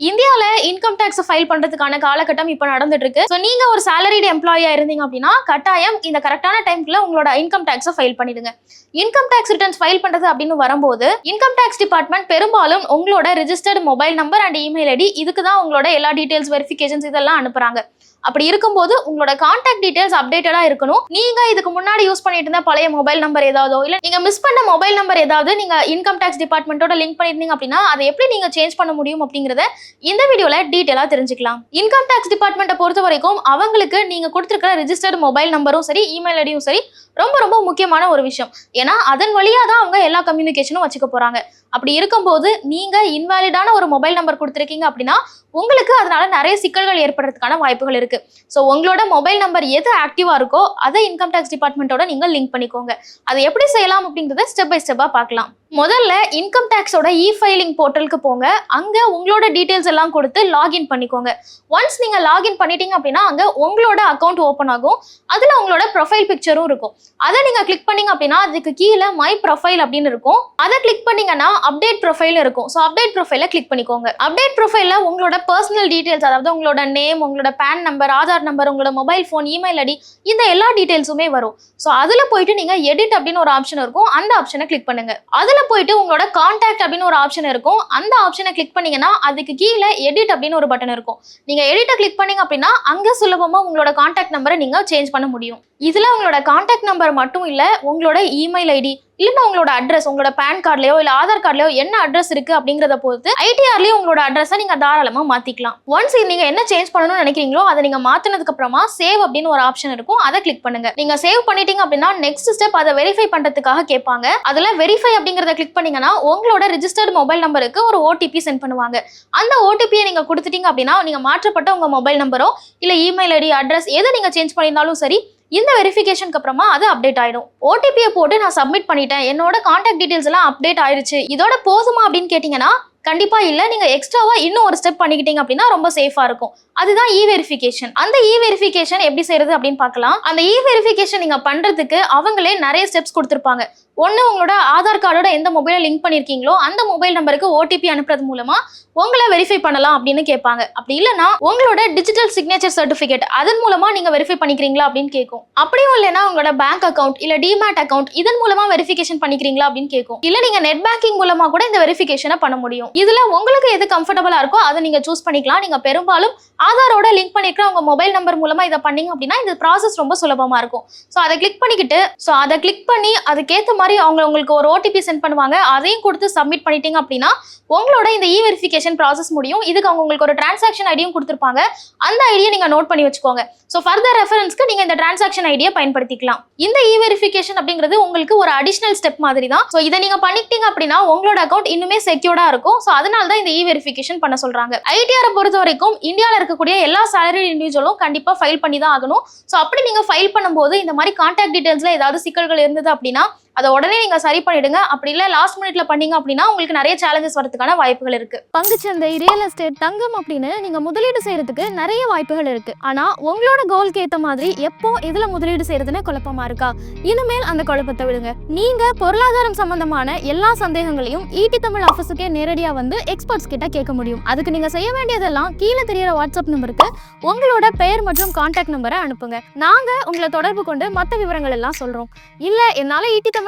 இந்தியால income tax file பண்றதுக்கான காலகட்டம் இப்போ நடந்துட்டு இருக்கு ஸோ நீங்க ஒரு salaried எம்ப்ளாயா இருந்தீங்க அப்படின்னா கட்டாயம் இந்த கரெக்டான டைம்க்குள்ள உங்களோட இன்கம் டேக்ஸை ஃபைல் பண்ணிடுங்க. இன்கம் டேக்ஸ் ரிட்டர்ன்ஸ் ஃபைல் பண்றது அப்படின்னு வரும்போது இன்கம் டேக்ஸ் டிபார்ட்மெண்ட் பெரும்பாலும் உங்களோட registered mobile number and email ID இதுக்கு தான் உங்களோட எல்லா டீடைல்ஸ் வெரிஃபிகேஷன்ஸ் இதெல்லாம் அனுப்புறாங்க. அப்படி இருக்கும்போது உங்களோட கான்டாக்ட் டீடைல்ஸ் அப்டேட்டடா இருக்கணும். நீங்க இதுக்கு முன்னாடி யூஸ் பண்ணிட்டு இருந்த பழைய மொபைல் நம்பர் ஏதாவதோ இல்ல நீங்க மிஸ் பண்ண மொபைல் நம்பர் ஏதாவது நீங்க இன்கம் டேக்ஸ் டிபார்ட்மெண்ட்டோட லிங்க் பண்ணிருந்தீங்க அப்படின்னா அதை எப்படி நீங்க சேஞ்ச் பண்ண முடியும் அப்படிங்கறத இந்த வீடியோல டீடைலா தெரிஞ்சுக்கலாம். இன்கம் டேக்ஸ் டிபார்ட்மெண்ட்டை பொறுத்த வரைக்கும் அவங்களுக்கு நீங்க கொடுத்துருக்கிற ரெஜிஸ்டர்ட் மொபைல் நம்பரும் சரி இமெயில் ஐடியும் சரி ரொம்ப ரொம்ப முக்கியமான ஒரு விஷயம். ஏன்னா அதன் வழியா தான் அவங்க எல்லா கம்யூனிகேஷனும் வச்சுக்க போறாங்க. அப்படி இருக்கும்போது நீங்க இன்வாலிடான ஒரு மொபைல் நம்பர் கொடுத்துருக்கீங்க அப்படின்னா உங்களுக்கு அதனால நிறைய சிக்கல்கள் ஏற்படுறதுக்கான வாய்ப்புகள் இருக்கு. ஸோ உங்களோட மொபைல் நம்பர் எது ஆக்டிவா இருக்கோ அதை இன்கம் டேக்ஸ் டிபார்ட்மெண்ட்டோட நீங்க லிங்க் பண்ணிக்கோங்க. அதை எப்படி செய்யலாம் அப்படிங்கறத ஸ்டெப் பை ஸ்டெப்பா பார்க்கலாம். முதல்ல இன்கம் டேக்ஸோட இ ஃபைலிங் போர்ட்டலுக்கு போங்க. அங்க உங்களோட டீடைல்ஸ் எல்லாம் கொடுத்து லாகின் பண்ணிக்கோங்க. ஒன்ஸ் நீங்க லாகின் பண்ணிட்டீங்க அப்படின்னா அங்க உங்களோட அக்கௌண்ட் ஓப்பன் ஆகும். அதுல உங்களோட ப்ரொஃபைல் பிக்சரும் இருக்கும். அதை நீங்க கிளிக் பண்ணீங்க அப்படின்னா அதுக்கு கீழே மை ப்ரொஃபைல் அப்படின்னு இருக்கும். அதை கிளிக் பண்ணீங்கன்னா அப்டேட் ப்ரொஃபைல் இருக்கும். ஸோ அப்டேட் ப்ரொஃபைல கிளிக் பண்ணிக்கோங்க. அப்டேட் ப்ரொஃபைல உங்களோட பர்சனல் டீடைல்ஸ் அதாவது உங்களோட நேம் உங்களோட பேன் நம்பர் ஆதார் நம்பர் உங்களோட மொபைல் ஃபோன் இமெயில் ஐடி இந்த எல்லா டீட்டெயில்ஸுமே வரும். ஸோ அதில் போயிட்டு நீங்கள் எடிட் அப்படின்னு ஒரு ஆப்ஷன் இருக்கும். அந்த ஆப்ஷனை கிளிக் பண்ணுங்க. அதில் போயிட்டு உங்களோட கான்டாக்ட் அப்படின்னு ஒரு ஆப்ஷன் இருக்கும். அந்த ஆப்ஷனை கிளிக் பண்ணீங்கன்னா அதுக்கு கீழே எடிட் அப்படின்னு ஒரு பட்டன் இருக்கும். நீங்கள் எடிட்டை கிளிக் பண்ணீங்க அப்படின்னா அங்கே சுலபமாக உங்களோட கான்டாக்ட் நம்பரை நீங்கள் சேஞ்ச் பண்ண முடியும். இதில் உங்களோட காண்டாக்ட் நம்பர் மட்டும் இல்லை உங்களோட இமெயில் ஐடி இல்லைன்னா உங்களோட அட்ரஸ் உங்களோட பேன் கார்டுலையோ இல்லை ஆதார் கார்டுலையோ என்ன அட்ரஸ் இருக்குது அப்படிங்கிறத பொறுத்து ஐடிஆர்லேயும் உங்களோட அட்ரஸை நீங்கள் தாராளமாக மாற்றிக்கலாம் ஒன்ஸ் நீங்கள் என்ன சேஞ்ச் பண்ணணும்னு நினைக்கிறீங்களோ அதை நீங்கள் மாற்றினதுக்கு அப்புறமா சேவ் அப்படின்னு ஒரு ஆப்ஷன் இருக்கும். அதை கிளிக் பண்ணுங்க. நீங்கள் சேவ் பண்ணிட்டீங்க அப்படின்னா நெக்ஸ்ட் ஸ்டெப் அதை வெரிஃபை பண்ணுறதுக்காக கேட்பாங்க. அதில் வெரிஃபை அப்படிங்கிறத கிளிக் பண்ணீங்கன்னா உங்களோட ரிஜிஸ்டர்ட் மொபைல் நம்பருக்கு ஒரு ஓடிபி சென்ட் பண்ணுவாங்க. அந்த ஓடிபியை நீங்கள் கொடுத்துட்டீங்க அப்படின்னா நீங்கள் மாற்றப்பட்ட உங்கள் மொபைல் நம்பரோ இல்லை இமெயில் ஐடி அட்ரஸ் எதை நீங்கள் சேஞ்ச் பண்ணியிருந்தாலும் சரி இந்த வெரிஃபிகேஷனுக்கு அப்புறமா அது அப்டேட் ஆயிடும். ஓடிபியை போட்டு நான் சப்மிட் பண்ணிட்டேன். என்னோட கான்டாக்ட் டீடைல்ஸ் எல்லாம் அப்டேட் ஆயிருச்சு. இதோட போதுமா அப்படின்னு கேட்டிங்கன்னா கண்டிப்பா இல்ல. நீங்க எக்ஸ்ட்ராவா இன்னும் ஒரு ஸ்டெப் பண்ணிக்கிட்டீங்க அப்படின்னா ரொம்ப சேஃபா இருக்கும். அதுதான் இ வெரிஃபிகேஷன் அந்த இ வெரிஃபிகேஷன் எப்படி செய்யறது அப்படின்னு பார்க்கலாம். அந்த இ வெரிஃபிகேஷன் நீங்க பண்றதுக்கு அவங்களே நிறைய ஸ்டெப்ஸ் கொடுத்துருப்பாங்க. ஒன்று உங்களோட ஆதார் கார்டோட எந்த மொபைலை லிங்க் பண்ணியிருக்கீங்களோ அந்த மொபைல் நம்பருக்கு ஓடிபி அனுப்புறது மூலமா உங்களை வெரிஃபை பண்ணலாம் அப்படின்னு கேட்பாங்க. அப்படி இல்லைன்னா உங்களோட டிஜிட்டல் சிக்னேச்சர் சர்டிஃபிகேட் அதன் மூலமா நீங்க வெரிஃபை பண்ணிக்கிறீங்களா அப்படின்னு கேட்கும். அப்படியும் இல்லைன்னா உங்களோட பேங்க் அக்கவுண்ட் இல்ல டிமேட் அக்கௌண்ட் இதன் மூலமா வெரிஃபிகேஷன் பண்ணிக்கிறீங்களா அப்படின்னு கேட்கும். இல்ல நீங்க நெட் பேங்கிங் மூலமா கூட இந்த வெரிஃபிகேஷனை பண்ண முடியும். இதுல உங்களுக்கு எது கம்ஃபர்டபுளா இருக்கோ அதை நீங்க சூஸ் பண்ணிக்கலாம். நீங்க பெரும்பாலும் ஆதாரோட லிங்க் பண்ணிருக்கிற உங்க மொபைல் நம்பர் மூலமா இதை பண்ணீங்க அப்படின்னா இந்த ப்ராசஸ் ரொம்ப சுலபமா இருக்கும். ஸோ அதை கிளிக் பண்ணிக்கிட்டு ஸோ அதை கிளிக் பண்ணி அதுக்கேற்ற மாதிரி அவங்க உங்களுக்கு ஒரு ஓடிபி சென்ட் பண்ணுவாங்க. அதையும் கொடுத்து சப்மிட் பண்ணிட்டீங்க அப்படின்னா உங்களோட இந்த இ வெரிஃபிகேஷன் ப்ராசஸ் முடியும். இதுக்கு அவங்க உங்களுக்கு ஒரு டிரான்சாக்ஷன் ஐடியும் கொடுத்துருப்பாங்க. அந்த ஐடியை நீங்கள் நோட் பண்ணி வச்சுக்கோங்க. ஸோ ஃபர்தர் ரெஃபரன்ஸ்க்கு நீங்கள் இந்த டிரான்சாக்ஷன் ஐடியை பயன்படுத்திக்கலாம். இந்த இ வெரிஃபிகேஷன் அப்படிங்கிறது உங்களுக்கு ஒரு அடிஷனல் ஸ்டெப் மாதிரி தான் ஸோ இதை நீங்கள் பண்ணிக்கிட்டீங்க அப்படின்னா உங்களோட அக்கௌண்ட் இன்னுமே செக்யூர்டாக இருக்கும். ஸோ அதனால தான் இந்த இ வெரிஃபிகேஷன் பண்ண சொல்றாங்க. ஐடிஆரை பொறுத்த வரைக்கும் இந்தியாவில் இருக்கக்கூடிய எல்லா சேலரி இண்டிவிஜுவலும் கண்டிப்பா ஃபைல் பண்ணி தான் ஆகணும். ஸோ அப்படி நீங்க ஃபைல் பண்ணும்போது இந்த மாதிரி கான்டாக்ட் டீடைல்ஸ்ல ஏதாவது சிக்கல்கள் இருந்தது அப்படின்னா அதை உடனே நீங்க சரி பண்ணிடுங்க. அப்படி இல்ல லாஸ்ட் மினிட்ல பண்ணீங்க அப்படின்னா உங்களுக்கு நிறைய சேலஞ்சஸ் வரதுக்கான வாய்ப்புகள் இருக்கு. பங்குச்சந்தை ரியல் எஸ்டேட் தங்கம் அப்படின்னு நீங்க முதலீடு செய்யறதுக்கு நிறைய வாய்ப்புகள் இருக்கு. ஆனா உங்களோட கோல்க்கு ஏத்த மாதிரி எப்போ இதுல முதலீடு செய்யறதுன்னு குழப்பமா இருக்கா? இனிமேல் அந்த குழப்பத்தை விடுங்க. நீங்க பொருளாதாரம் சம்பந்தமான எல்லா சந்தேகங்களையும் ஈட்டி தமிழ் ஆஃபீஸுக்கே நேரடியா வந்து எக்ஸ்பர்ட்ஸ் கிட்ட கேட்க முடியும். அதுக்கு நீங்க செய்ய வேண்டியதெல்லாம் கீழே தெரியற வாட்ஸ்அப் நம்பருக்கு உங்களோட பெயர் மற்றும் கான்டாக்ட் நம்பரை அனுப்புங்க. நாங்க உங்களை தொடர்பு கொண்டு மற்ற விவரங்கள் எல்லாம் சொல்றோம். இல்ல என்னால ஈட்டி தமிழ்